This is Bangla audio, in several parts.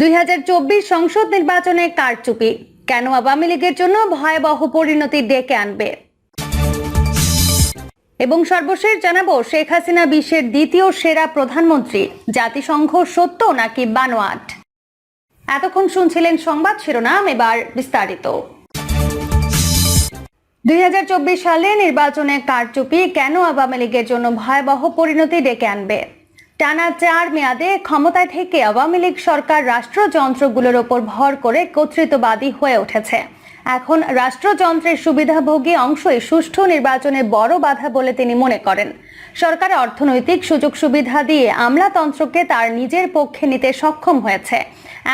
দু হাজার চব্বিশ সংসদ নির্বাচনে কারচুপি কেন আওয়ামী লীগের জন্য ভয়াবহ পরিণতি ডেকে আনবে? এবং সর্বশেষ জানাব, শেখ হাসিনা বিশ্বের দ্বিতীয় সেরা প্রধানমন্ত্রী। জাতিসংঘ সত্য নাকি বানোয়াট? এতক্ষণ শুনছিলেন সংবাদ শিরোনাম, এবার বিস্তারিত। দুই হাজার চব্বিশ সালে নির্বাচনে কারচুপি কেন আওয়ামী লীগের জন্য ভয়াবহ পরিণতি ডেকে আনবে? টানা চার মেয়াদে ক্ষমতায় থেকে আওয়ামী লীগ সরকার রাষ্ট্রযন্ত্রগুলোর ওপর ভর করে কর্তৃত্ববাদী হয়ে উঠেছে। এখন রাষ্ট্রযন্ত্রের সুবিধাভোগী অংশই সুষ্ঠু নির্বাচনে বড় বাধা বলে তিনি মনে করেন। সরকার অর্থনৈতিক সুযোগ সুবিধা দিয়ে আমলাতন্ত্রকে তার নিজের পক্ষে নিতে সক্ষম হয়েছে।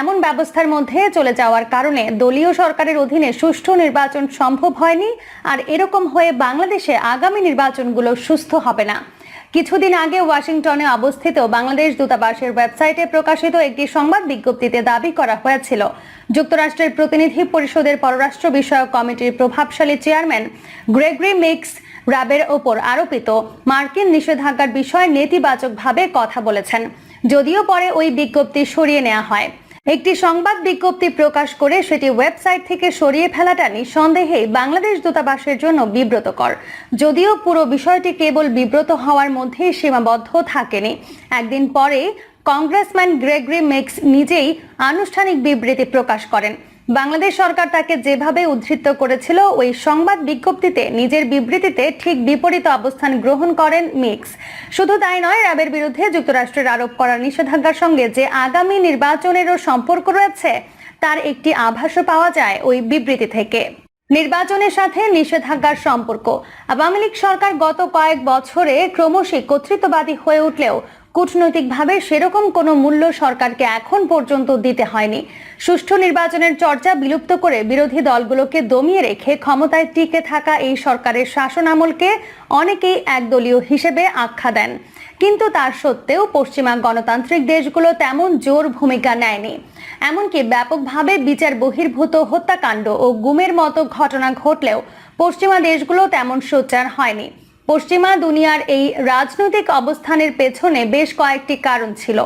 এমন ব্যবস্থার মধ্যে চলে যাওয়ার কারণে দলীয় সরকারের অধীনে সুষ্ঠু নির্বাচন সম্ভব হয়নি, আর এরকম হয়ে বাংলাদেশে আগামী নির্বাচনগুলো সুস্থ হবে না। কিছুদিন আগে ওয়াশিংটনে অবস্থিত বাংলাদেশ দূতাবাসের ওয়েবসাইটে প্রকাশিত একটি সংবাদ বিজ্ঞপ্তিতে দাবি করা হয়েছিল। যুক্তরাষ্ট্রের প্রতিনিধি পরিষদের পররাষ্ট্র বিষয়ক কমিটির প্রভাবশালী চেয়ারম্যান গ্রেগরি মিক্স র্যাবের ওপর আরোপিত মার্কিন নিষেধাজ্ঞার বিষয়ে নেতিবাচকভাবে কথা বলেছেন। যদিও পরে ওই বিজ্ঞপ্তি সরিয়ে নেওয়া হয়। একটি সংবাদ বিজ্ঞপ্তি প্রকাশ করে সেটি ওয়েবসাইট থেকে সরিয়ে ফেলাটা নিঃসন্দেহে বাংলাদেশ দূতাবাসের জন্য বিব্রতকর। যদিও পুরো বিষয়টি কেবল বিব্রত হওয়ার মধ্যেই সীমাবদ্ধ থাকেনি। একদিন পরে কংগ্রেসম্যান গ্রেগরি মেক্স নিজেই আনুষ্ঠানিক বিবৃতি প্রকাশ করেন। বাংলাদেশ সরকার তাকে যেভাবে উদ্ধৃত করেছিল, ওই সংবাদ বিজ্ঞপ্তিতে নিজের বিবৃতিতে ঠিক বিপরীত অবস্থান গ্রহণ করেন মিক্স। শুধু তাই নয়, র্যাবের বিরুদ্ধে যুক্তরাষ্ট্রের আরোপ করা নিষেধাজ্ঞার সঙ্গে যে আগামী নির্বাচনেরও সম্পর্ক রয়েছে, তার একটি আভাসও পাওয়া যায় ওই বিবৃতি থেকে। নির্বাচনের সাথে নিষেধাজ্ঞার সম্পর্ক। আওয়ামী লীগ সরকার গত কয়েক বছরে ক্রমশই কর্তৃত্ববাদী হয়ে উঠলেও কূটনৈতিকভাবে সেরকম কোনো মূল্য সরকারকে এখন পর্যন্ত দিতে হয়নি। সুষ্ঠু নির্বাচনের চর্চা বিলুপ্ত করে বিরোধী দলগুলোকে দমিয়ে রেখে ক্ষমতায় টিকে থাকা এই সরকারের শাসন আমলকে অনেকেই একদলীয় হিসেবে আখ্যা দেন। কিন্তু তার সত্ত্বেও পশ্চিমা গণতান্ত্রিক দেশগুলো তেমন জোর ভূমিকা নেয়নি। এমনকি ব্যাপকভাবে বিচার বহির্ভূত হত্যাকাণ্ড ও গুমের মতো ঘটনা ঘটলেও পশ্চিমা দেশগুলো তেমন সোচ্চার হয়নি। পশ্চিমা দুনিয়ার এই রাজনৈতিক অবস্থানের পেছনে বেশ কয়েকটি কারণ ছিল।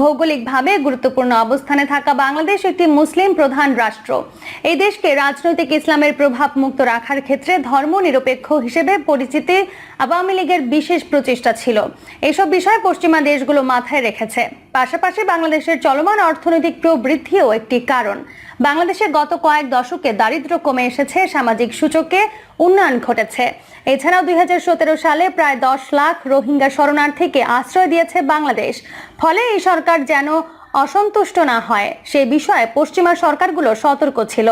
ভৌগোলিকভাবে গুরুত্বপূর্ণ অবস্থানে থাকা বাংলাদেশ একটি মুসলিম প্রধান রাষ্ট্র। এই দেশকে রাজনৈতিক ইসলামের প্রভাব মুক্ত রাখার ক্ষেত্রে ধর্ম নিরপেক্ষ হিসেবে পরিচিতি আওয়ামী লীগের বিশেষ প্রচেষ্টা ছিল। এসব বিষয় পশ্চিমা দেশগুলো মাথায় রেখেছে। পাশাপাশি বাংলাদেশের চলমান অর্থনৈতিক প্রবৃদ্ধিও একটি কারণ। বাংলাদেশে গত কয়েক দশকে দারিদ্র্য কমে এসেছে, সামাজিক সূচকে উন্নয়ন ঘটেছে। এছাড়াও দুই হাজার সতেরো সালে প্রায় দশ লাখ রোহিঙ্গা শরণার্থীকে আশ্রয় দিয়েছে বাংলাদেশ। ফলে এই সরকার যেন অসন্তুষ্ট না হয়। সে বিষয়ে পশ্চিমা সরকারগুলো সতর্ক ছিল।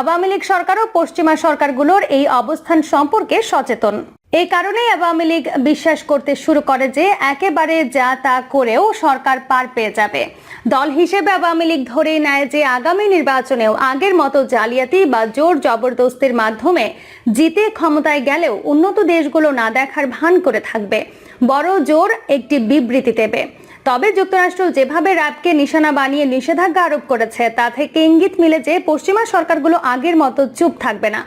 আওয়ামী লীগ সরকারও পশ্চিমা সরকারগুলোর এই অবস্থান সম্পর্কে সচেতন। এই কারণেই আওয়ামী লীগ বিশ্বাস করতে শুরু করে যে একেবারে যা তা করেও সরকার পার পেয়ে যাবে। দল হিসেবে আওয়ামী লীগ ধরেই নেয় যে আগামী নির্বাচনেও আগের মতো জালিয়াতি বা জোর জবরদস্তির মাধ্যমে জিতে ক্ষমতায় গেলেও উন্নত দেশগুলো না দেখার ভান করে থাকবে। বড় জোর একটি বিবৃতি দেবে। তবে যুক্তরাষ্ট্র যেভাবে র্যাবকে নিশানা বানিয়ে নিষেধাজ্ঞা আরোপ করেছে, তা থেকে ইঙ্গিত মিলে যে পশ্চিমা সরকারগুলো আগের মতো চুপ থাকবে না।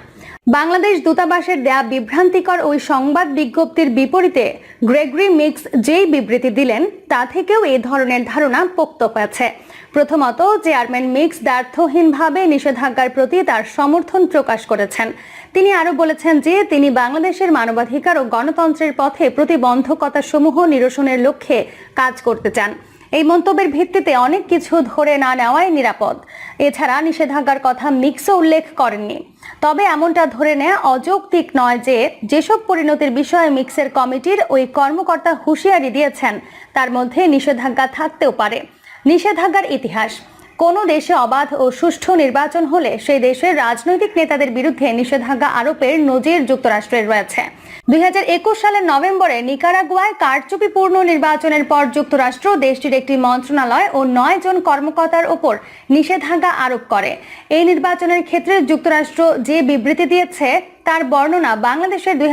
বাংলাদেশ দূতাবাসের দেয়া বিভ্রান্তিকর ওই সংবাদ বিজ্ঞপ্তির বিপরীতে গ্রেগরি মিক্স যেই বিবৃতি দিলেন, তা থেকেও এই ধরনের ধারণা পোক্ত হয়েছে। প্রথমত, চেয়ারম্যান মিক্স দ্বার্থহীনভাবে নিষেধাজ্ঞার প্রতি তার সমর্থন প্রকাশ করেছেন। তিনি আরও বলেছেন যে, তিনি বাংলাদেশের মানবাধিকার ও গণতন্ত্রের পথে প্রতিবন্ধকতা সমূহ নিরসনের লক্ষ্যে কাজ করতে চান। এই মন্তব্যের ভিত্তিতে অনেক কিছু ধরে না নেওয়াই নিরাপদ। এছাড়া নিষেধাজ্ঞার কথা মিক্সও উল্লেখ করেননি। তবে এমনটা ধরে নেওয়া অযৌক্তিক নয় যে, যেসব পরিণতির বিষয়ে মিক্সের কমিটির ওই কর্মকর্তা হুঁশিয়ারি দিয়েছেন, তার মধ্যে নিষেধাজ্ঞা থাকতেও পারে। নিষেধাজ্ঞার ইতিহাস। কোনো দেশে অবাধ ও সুষ্ঠু নির্বাচন হলে সেই দেশের রাজনৈতিক নেতাদের বিরুদ্ধে নিষেধাজ্ঞা আরোপের নজির যুক্তরাষ্ট্রের রয়েছে। দুই সালের নভেম্বরে নিকারাগুয়ায় কারচুপিপূর্ণ নির্বাচনের পর যুক্তরাষ্ট্র দেশটির একটি মন্ত্রণালয় ও নয় জন কর্মকর্তার ওপর নিষেধাজ্ঞা আরোপ করে। এই নির্বাচনের ক্ষেত্রে যুক্তরাষ্ট্র যে বিবৃতি দিয়েছে, তার বর্ণনা বাংলাদেশের দুই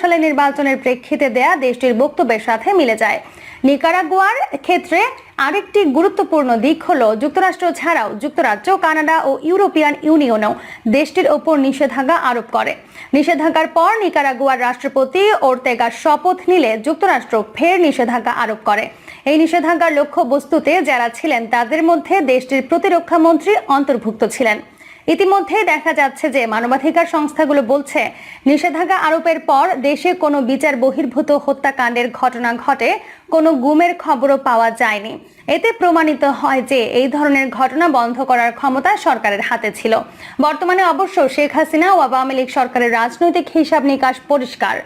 সালের নির্বাচনের প্রেক্ষিতে দেয়া দেশটির বক্তব্যের সাথে মিলে যায়। নিকারাগুয়ার ক্ষেত্রে আরেকটি গুরুত্বপূর্ণ দিক হল যুক্তরাষ্ট্র ছাড়াও যুক্তরাজ্য, কানাডা ও ইউরোপিয়ান ইউনিয়নও দেশটির ওপর নিষেধাজ্ঞা আরোপ করে। নিষেধাজ্ঞার পর নিকারাগুয়ার রাষ্ট্রপতি ওর্তেগার শপথ নিলে যুক্তরাষ্ট্র ফের নিষেধাজ্ঞা আরোপ করে। এই নিষেধাজ্ঞার লক্ষ্য বস্তুতে যারা ছিলেন তাদের মধ্যে দেশটির প্রতিরক্ষা মন্ত্রী অন্তর্ভুক্ত ছিলেন। ইতিমধ্যে দেখা যাচ্ছে যে মানবাধিকার সংস্থাগুলো বলছে, নিষেধাজ্ঞা আরোপের পর দেশে কোনো বিচার বহির্ভূত হত্যাকাণ্ডের ঘটনা ঘটে কোনো গুমের খবরও পাওয়া যায়নি। এতে প্রমাণিত হয় যে এই ধরনের ঘটনা বন্ধ করার ক্ষমতা সরকারের হাতে ছিল। বর্তমানে অবশ্য শেখ হাসিনা ও আওয়ামী লীগ সরকারের রাজনৈতিক হিসাব নিকাশ পরিষ্কার।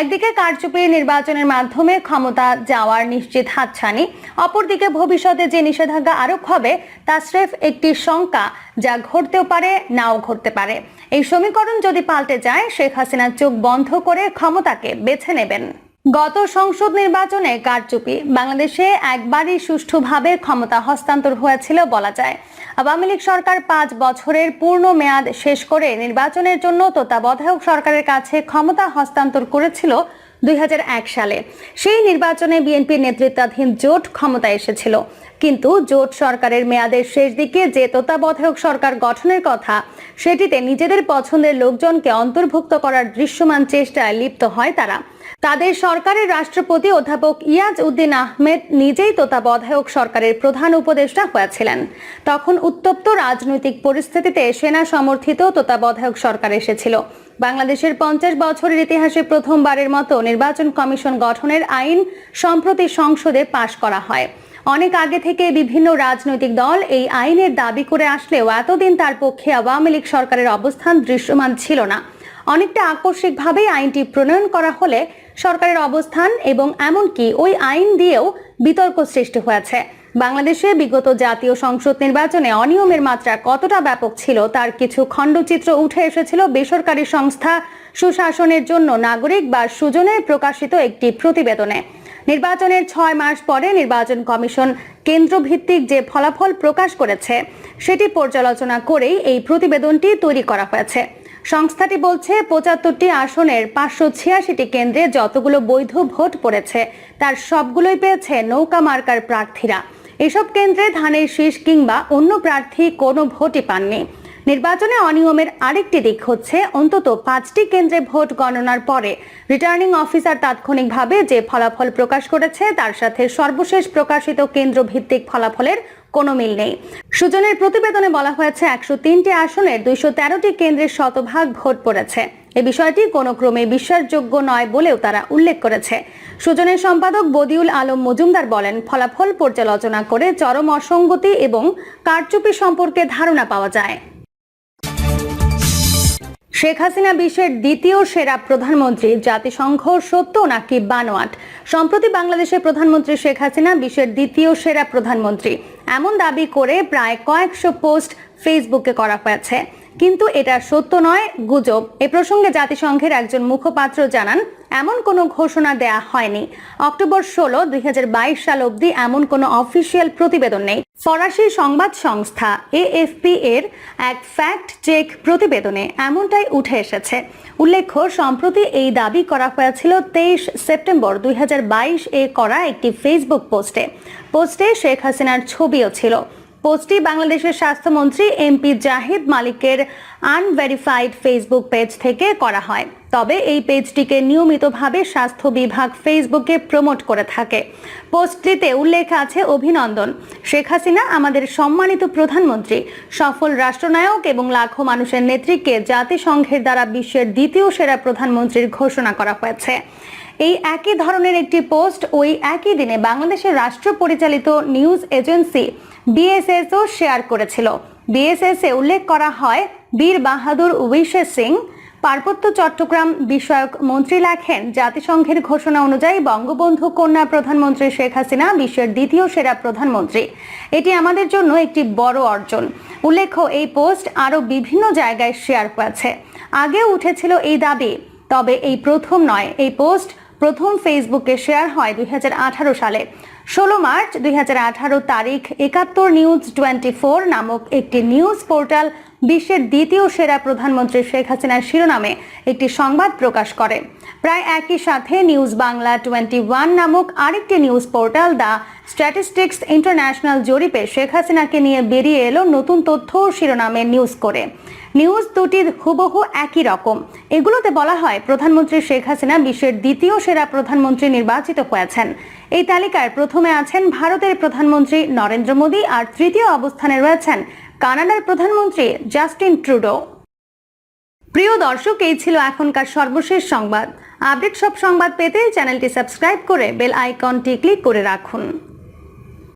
একদিকে কারচুপি নির্বাচনের মাধ্যমে ক্ষমতা যাওয়ার নিশ্চিত হাতছানি, অপরদিকে ভবিষ্যতে যে নিষেধাজ্ঞা আরোপ হবে, তা স্রেফ একটি শঙ্কা যা ঘটতেও পারে, নাও ঘটতে পারে। এই সমীকরণ যদি পাল্টে যায়, শেখ হাসিনা চোখ বন্ধ করে ক্ষমতাকে বেছে নেবেন। গত সংসদ নির্বাচনে কারচুপি। বাংলাদেশে একবারই সুষ্ঠুভাবে ক্ষমতা হস্তান্তর হয়েছিল বলা যায়। আওয়ামী লীগ সরকার পাঁচ বছরের পূর্ণ মেয়াদ শেষ করে নির্বাচনের জন্য তত্ত্বাবধায়ক সরকারের কাছে ক্ষমতা হস্তান্তর করেছিল দুই হাজার এক সালে। সেই নির্বাচনে বিএনপির নেতৃত্বাধীন জোট ক্ষমতায় এসেছিল। কিন্তু জোট সরকারের মেয়াদের শেষ দিকে যে তত্ত্বাবধায়ক সরকার গঠনের কথা, সেটিতে নিজেদের পছন্দের লোকজনকে অন্তর্ভুক্ত করার দৃশ্যমান চেষ্টায় লিপ্ত হয় তারা। তাদের সরকারের রাষ্ট্রপতি অধ্যাপক ইয়াজ উদ্দিন আহমেদ নিজেই তত্ত্বাবধায়ক সরকারের প্রধান উপদেষ্টা হয়েছিলেন। তখন উত্তপ্ত রাজনৈতিক পরিস্থিতিতে সেনা সমর্থিত তত্ত্বাবধায়ক সরকার এসেছিল। বাংলাদেশের পঞ্চাশ বছরের ইতিহাসে প্রথমবারের মতো নির্বাচন কমিশন গঠনের আইন সম্প্রতি সংসদে পাশ করা হয়। অনেক আগে থেকে বিভিন্ন রাজনৈতিক দল এই আইনের দাবি করে আসলেও এতদিন তার পক্ষে আওয়ামী লীগ সরকারের অবস্থান দৃশ্যমান ছিল না। অনেকটা আকস্মিকভাবেই আইনটি প্রণয়ন করা হলে সরকারের অবস্থান এবং এমনকি ওই আইন দিয়েও বিতর্ক সৃষ্টি হয়েছে। বাংলাদেশে বিগত জাতীয় সংসদ নির্বাচনে অনিয়মের মাত্রা কতটা ব্যাপক ছিল তার কিছু খণ্ডচিত্র উঠে এসেছিল বেসরকারি সংস্থা সুশাসনের জন্য নাগরিক বা সুজনের প্রকাশিত একটি প্রতিবেদনে। নির্বাচনের ছয় মাস পরে নির্বাচন কমিশন কেন্দ্রভিত্তিক যে ফলাফল প্রকাশ করেছে, সেটি পর্যালোচনা করেই এই প্রতিবেদনটি তৈরি করা হয়েছে। সংস্থাটি বলছে, পঁচাত্তরটি আসনের পাঁচশো ছিয়াশিটি কেন্দ্রে যতগুলো বৈধ ভোট পড়েছে, তার সবগুলোই পেয়েছে নৌকা মার্কার প্রার্থীরা। এসব কেন্দ্রে ধানের শীষ কিংবা অন্য প্রার্থী কোনো ভোটই পাননি। নির্বাচনে অনিয়মের আরেকটি দিক হচ্ছে অন্তত পাঁচটি কেন্দ্রে ভোট গণনার পরে রিটার্নিং অফিসার তাৎক্ষণিকভাবে যে ফলাফল প্রকাশ করেছে, তার সাথে সর্বশেষ প্রকাশিত কেন্দ্র ভিত্তিক ফলাফলের কোনো মিল নেই। সুজনের প্রতিবেদনে বলা হয়েছে, একশো তিনটি আসনের দুইশো তেরোটি কেন্দ্রের শতভাগ ভোট পড়েছে। এ বিষয়টি কোনো ক্রমে বিশ্বাসযোগ্য নয় বলেও তারা উল্লেখ করেছে। সুজনের সম্পাদক বদিউল আলম মজুমদার বলেন, ফলাফল পর্যালোচনা করে চরম অসঙ্গতি এবং কারচুপি সম্পর্কে ধারণা পাওয়া যায়। শেখ হাসিনা বিশ্বের দ্বিতীয় সেরা প্রধানমন্ত্রী জাতিসংঘ সত্য নাকি বানোয়াট? সম্প্রতি বাংলাদেশের প্রধানমন্ত্রী শেখ হাসিনা বিশ্বের দ্বিতীয় সেরা প্রধানমন্ত্রী। এমন দাবি করে প্রায় কয়েকশো পোস্ট ফেসবুকে করা হয়েছে। কিন্তু এটা সত্য নয়, গুজব। এ প্রসঙ্গে জাতিসংঘের একজন মুখপাত্র জানান, এমন কোনো ঘোষণা দেয়া হয়নি। অক্টোবর ষোলো, দুই সাল অবধি এমন কোনো অফিসিয়াল প্রতিবেদন নেই। ফরাসি সংবাদ সংস্থা এএফপি এর এক ফ্যাক্ট চেক প্রতিবেদনে এমনটাই উঠে এসেছে। উল্লেখ্য, সম্প্রতি এই দাবি করা হয়েছিল তেইশ সেপ্টেম্বর, দুই হাজার বাইশ এ করা একটি ফেসবুক পোস্টে। পোস্টে শেখ হাসিনার ছবিও ছিল। পোস্টটি বাংলাদেশের স্বাস্থ্যমন্ত্রী এমপি জাহিদ মালিকের আনভেরিফাইড ফেসবুক পেজ থেকে করা হয়। তবে এই পেজটিকে নিয়মিতভাবে স্বাস্থ্য বিভাগ ফেসবুকে প্রমোট করে থাকে। পোস্টটিতে উল্লেখ আছে অভিনন্দন। শেখ হাসিনা আমাদের সম্মানিত প্রধানমন্ত্রী, সফল রাষ্ট্রনায়ক এবং লাখো মানুষের নেত্রীকে জাতিসংঘের দ্বারা বিশ্বের দ্বিতীয় সেরা প্রধানমন্ত্রীর ঘোষণা করা হয়েছে। এই একই ধরনের একটি পোস্ট ওই একই দিনে বাংলাদেশের রাষ্ট্র পরিচালিত নিউজ এজেন্সি বিএসএসও শেয়ার করেছিল। বিএসএস এ উল্লেখ করা হয়, বীর বাহাদুর উইশে সিং, পার্বত্য চট্টগ্রাম বিষয়ক মন্ত্রী লেখেন, জাতিসংঘের ঘোষণা অনুযায়ী বঙ্গবন্ধু কন্যা প্রধানমন্ত্রী শেখ হাসিনা বিশ্বের দ্বিতীয় সেরা প্রধানমন্ত্রী। এটি আমাদের জন্য একটি বড় অর্জন। উল্লেখ্য, এই পোস্ট আরও বিভিন্ন জায়গায় শেয়ার হয়েছে। আগে উঠেছিল এই দাবি, তবে এই প্রথম নয়। এই পোস্ট প্রথম ফেসবুকে শেয়ার হয় দুই হাজার আঠারো সালে। ষোলো মার্চ দুই হাজার আঠারো তারিখ একাত্তর নিউজ টোয়েন্টি নামক একটি নিউজ পোর্টাল বিশ্বের দ্বিতীয় সেরা প্রধানমন্ত্রী শেখ হাসিনার শিরোনামে একটি সংবাদ প্রকাশ করে। প্রায় একই সাথে নিউজ বাংলা টোয়েন্টি ওয়ান নামক আরেকটি news portal the statistics international জরিপে শেখ হাসিনাকে নিয়ে বেরিয়ে এলো নতুন তথ্য শিরোনামে নিউজ করে। নিউজ দুটির হুবহু একই রকম। এগুলোতে বলা হয়, প্রধানমন্ত্রী শেখ হাসিনা বিশ্বের দ্বিতীয় সেরা প্রধানমন্ত্রী নির্বাচিত হয়েছেন। এই তালিকায় প্রথমে আছেন ভারতের প্রধানমন্ত্রী নরেন্দ্র মোদী আর তৃতীয় অবস্থানে রয়েছেন কানাডার প্রধানমন্ত্রী জাস্টিন ট্রুডো। প্রিয় দর্শক, এই ছিল এখনকার সর্বশেষ সংবাদ। আপডেট সব সংবাদ পেতে চ্যানেলটি সাবস্ক্রাইব করে বেল আইকনটি ক্লিক করে রাখুন।